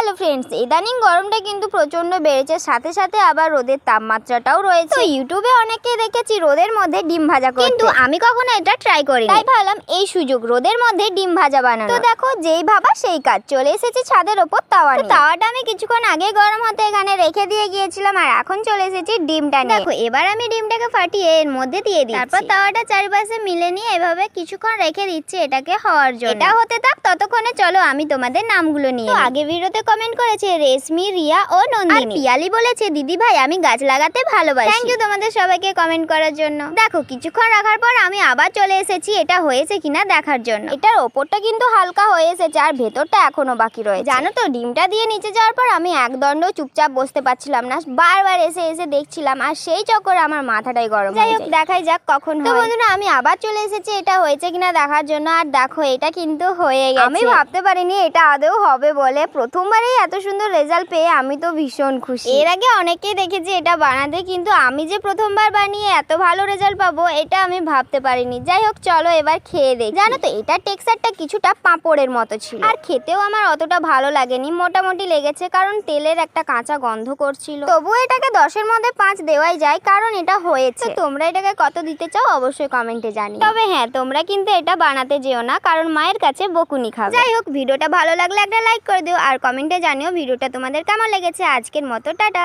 Hello friends ইদানিং গরমটা কিন্তু প্রচণ্ড বেড়েছে সাথে সাথে আবার রোদের তাপমাত্রাটাও রয়েছে। তো ইউটিউবে অনেককে দেখেছি রোদের মধ্যে ডিম ভাজা করতে। কিন্তু আমি কখনো এটা ট্রাই করি তাই ভাবলাম এই সুযোগ রোদের মধ্যে ডিম ভাজা বানানো। তো দেখো যেই ভাবা সেই কাজ চলে এসেছে ছাদের ওপর তাওয়া নিয়ে। তাওয়াটা আমি কিছুক্ষণ আগে গরম হতে এখানে রেখে দিয়ে গিয়েছিলাম আর এখন চলে এসেছি ডিমটা নিয়ে। দেখো এবার আমি ডিমটাকে ফাটিয়ে এর মধ্যে দিয়ে দিই তারপর তাওয়াটা চারিপাশে মিলে নিয়ে এভাবে কিছুক্ষণ রেখে দিচ্ছি এটাকে হওয়ার জন্য। এটা হতে থাক ততক্ষণে চলো আমি তোমাদের নামগুলো নিয়ে। আগে ভিডিওতে কমেন্ট করেছে রেশমি রিয়া ও নন্দিনী। আর পিয়ালি বলেছে দিদি ভাই আমি গাছ লাগাতে ভালোবাসি। থ্যাংক ইউ তোমাদের সবাইকে কমেন্ট করার জন্য। দেখো কিছুক্ষণ রাখার পর আমি আবার চলে এসেছি এটা হয়েছে কিনা দেখার জন্য। এটার ওপরটা কিন্তু হালকা হয়ে এসেছে আর ভেতরটা এখনও বাকি রয়েছে। জানো তো ডিমটা দিয়ে নিচে যাওয়ার পর আমি একদণ্ড চুপচাপ বসতে পারছিলাম না বারবার এসে এসে দেখছিলাম আর সেই চক্করে আমার মাথাটাই গরম যাই হোক দেখাই যাক কখন তো বন্ধুরা আমি আবার চলে এসেছি এটা হয়েছে কিনা দেখার জন্য আর দেখো এটা কিন্তু হয়ে গেছে। আমি ভাবতে পারিনি এটা আদৌ হবে বলে প্রথমবারেই এত সুন্দর রেজাল্ট পেয়ে আমি তো ভীষণ খুশি। এর আগে অনেকেই দেখেছি এটা বানাতে কিন্তু আমি যে প্রথমবার বানিয়ে এত ভালো রেজাল্ট পাবো এটা আমি ভাবতে পারিনি। যাই হোক চলো এবার খেয়ে দেখ। জানো তো এটা টেক্সচারটা কিছুটা পাঁপড়ের মতো ছিল। আর খেতেও আমার অতটা ভালো লাগেনি মোটামুটি লেগেছে কারণ তেলের একটা কাঁচা গন্ধ করছিল। তবুও এটাকে দশের মধ্যে পাঁচ দেওয়াই যায় কারণ এটা হয়েছে। তোমরা এটাকে কত দিতে চাও অবশ্যই কমেন্টে জানি তবে হ্যাঁ তোমরা কিন্তু এটা বানাতে যেও না কারণ মায়ের কাছে বকুনি খাবে। যাই হোক ভিডিওটা ভালো লাগলে একটা লাইক করে দিও আর কমেন্টে জানিও ভিডিওটা তোমাদের কেমন লেগেছে। আজকের মতো টাটা।